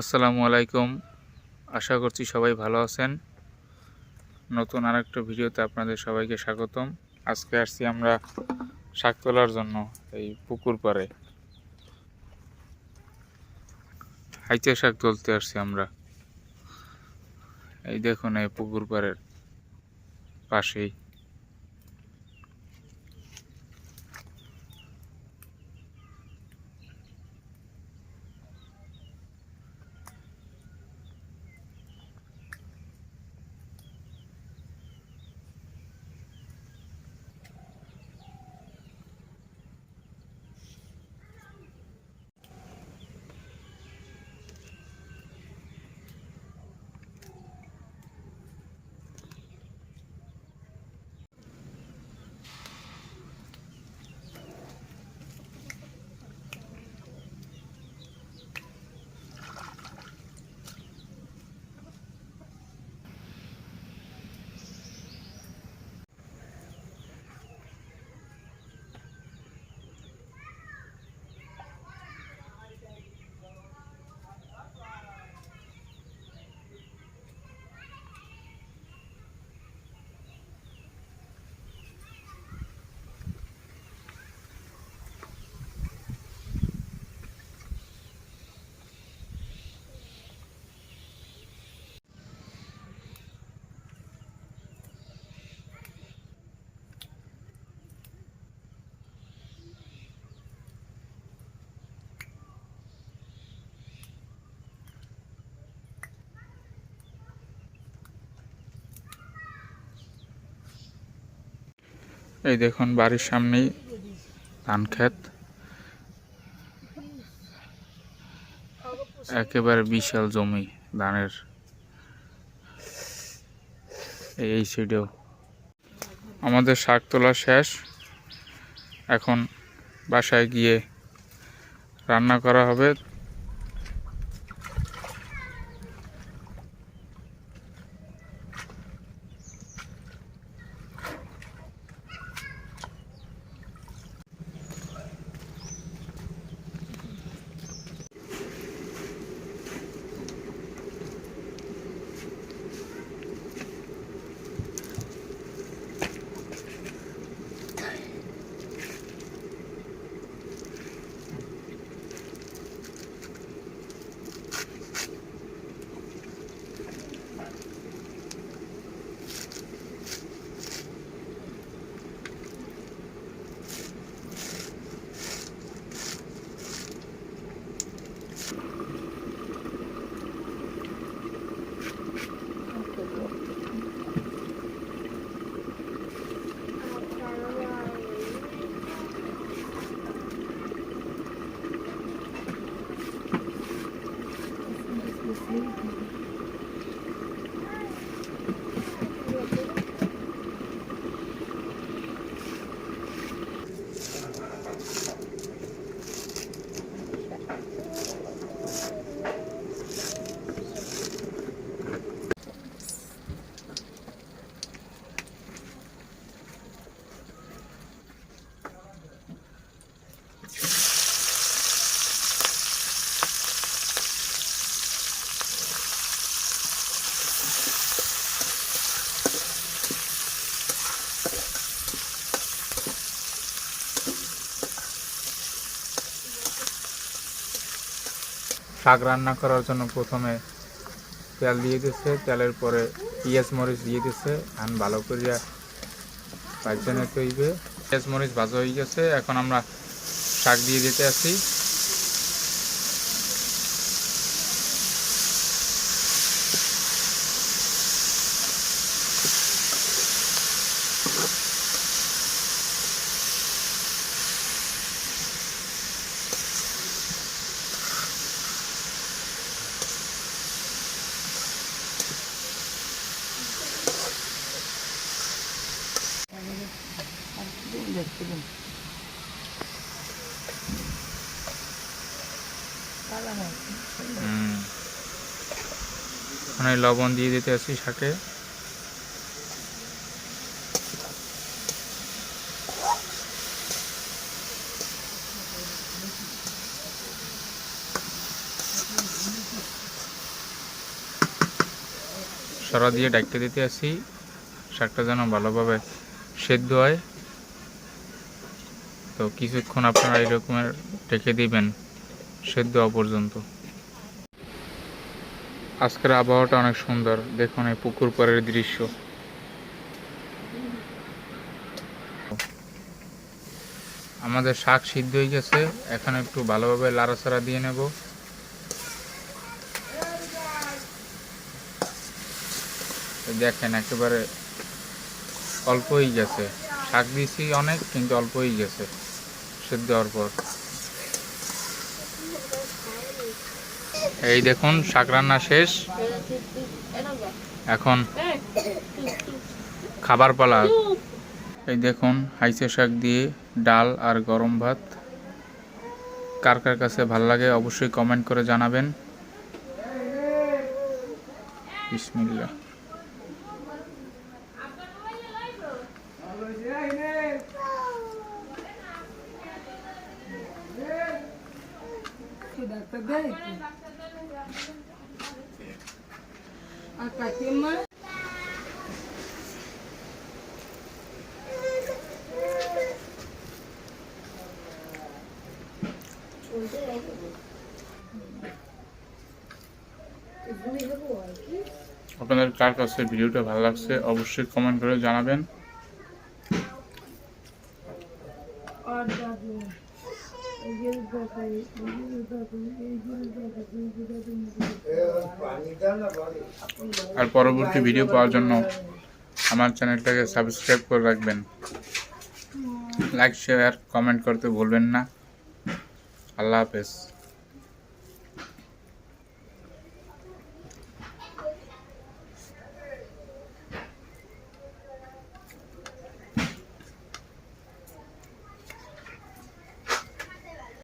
আসসালামু আলাইকুম। আশা করছি সবাই ভালো আছেন। নতুন আরেকটা ভিডিওতে আপনাদের সবাইকে স্বাগতম। আজকে আসছি আমরা শাক তোলার জন্য, এই পুকুর পাড়ে। হাইচা শাক তুলতে আসছি আমরা। এই দেখুন এই পুকুর পাড়ের পাশেই। এই দেখুন, বাড়ির সামনেই ধান ক্ষেত। একেবারে বিশাল জমি ধানের। এই- এই সাইডেও আমাদের শাক তোলা শেষ। এখন বাসায় গিয়ে রান্না করা হবে। শাক রান্না করার জন্য প্রথমে তেল দিয়ে দিচ্ছে। তেলের পরে পেঁয়াজ, মরিচ দিয়ে দিচ্ছে। এখন ভালো করিয়া ভাজতে তৈবে। পিঁয়াজ, মরিচ ভাজা হয়ে গেছে। এখন আমরা শাক দিয়ে দিতে আছি এখন লবণ দিয়ে দিতে আছি শাকে। সরা দিয়ে ডাকতে দিতে আসি শাকটা যেন ভালোভাবে সেদ্ধ হয়। তো কিছুক্ষণ আপনারা এরকমের রেখে দিবেন, সেদ্ধ হওয়া পর্যন্ত। আজকের আবহাওয়াটা অনেক সুন্দর, দেখুন এই পুকুর পাড়ের দৃশ্য। আমাদের শাক সিদ্ধ হয়ে গেছে, এখন একটু ভালোভাবে লাড়াচাড়া দিয়ে নেব। দেখেন, একেবারে অল্প হয়ে গেছে। শাক দিয়েছি অনেক, কিন্তু অল্প হয়ে গেছে। সেদ্ধ হওয়ার পর। এই দেখুন, শাক রান্না শেষ। এখন খাবার পালা। এই দেখুন, হাইসে শাক দিয়ে ডাল আর গরম ভাত। কার কার কাছে ভালো লাগে অবশ্যই কমেন্ট করে জানাবেন। বিসমিল্লাহ। আপনাদের কার কাছে ভিডিওটা ভালো লাগছে অবশ্যই কমেন্ট করে জানাবেন। আর পরবর্তী ভিডিও পাওয়ার জন্য আমার চ্যানেলটাকে সাবস্ক্রাইব করে রাখবেন। লাইক শেয়ার কমেন্ট করতে ভুলবেন না। আল্লাহ হাফেজ।